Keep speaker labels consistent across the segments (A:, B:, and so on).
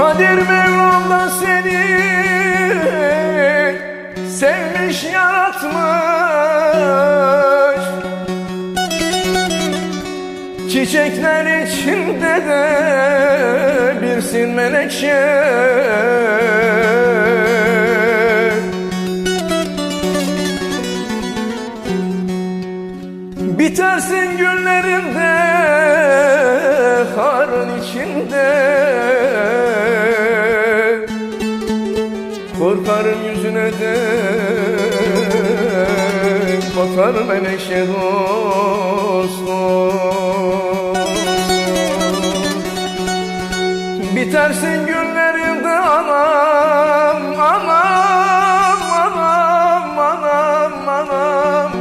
A: Kadir Mevlam da seni sevmiş yaratmış. Çiçekler içinde de birsin menekşe. Bitersin günlerinde karın içinde Korkarım yüzüne de. Bakar menekşe dostum Bitersin günlerinde anam anam anam anam anam.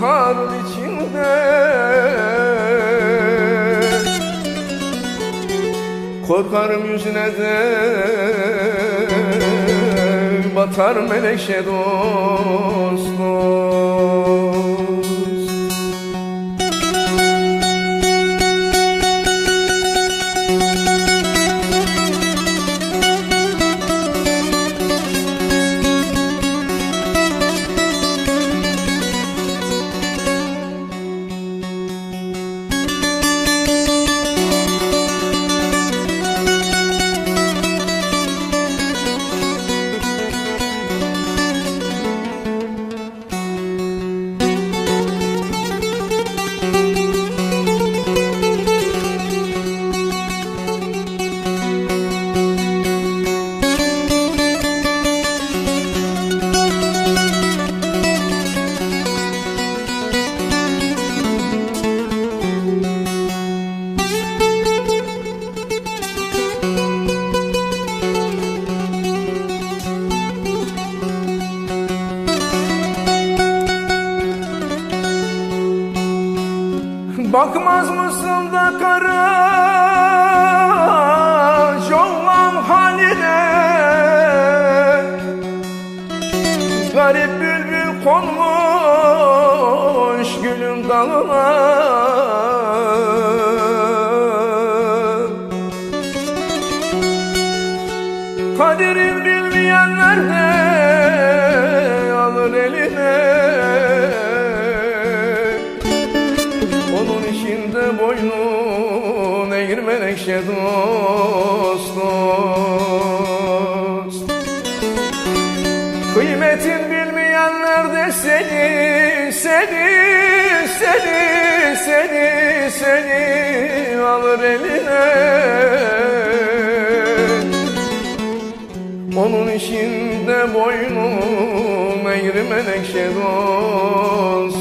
A: Kar içinde. Korkarım yüzüne de batar menekşe dost Bakmaz mısın da kara Jollan haline? Garip bülbül konmuş gülüm dalına Kaderin bilmeyenler de menekşe dost dost. Kıymetin bilmeyenler de seni, seni, seni, seni, seni alır eline. Onun içinde boynun eğri menekşe dost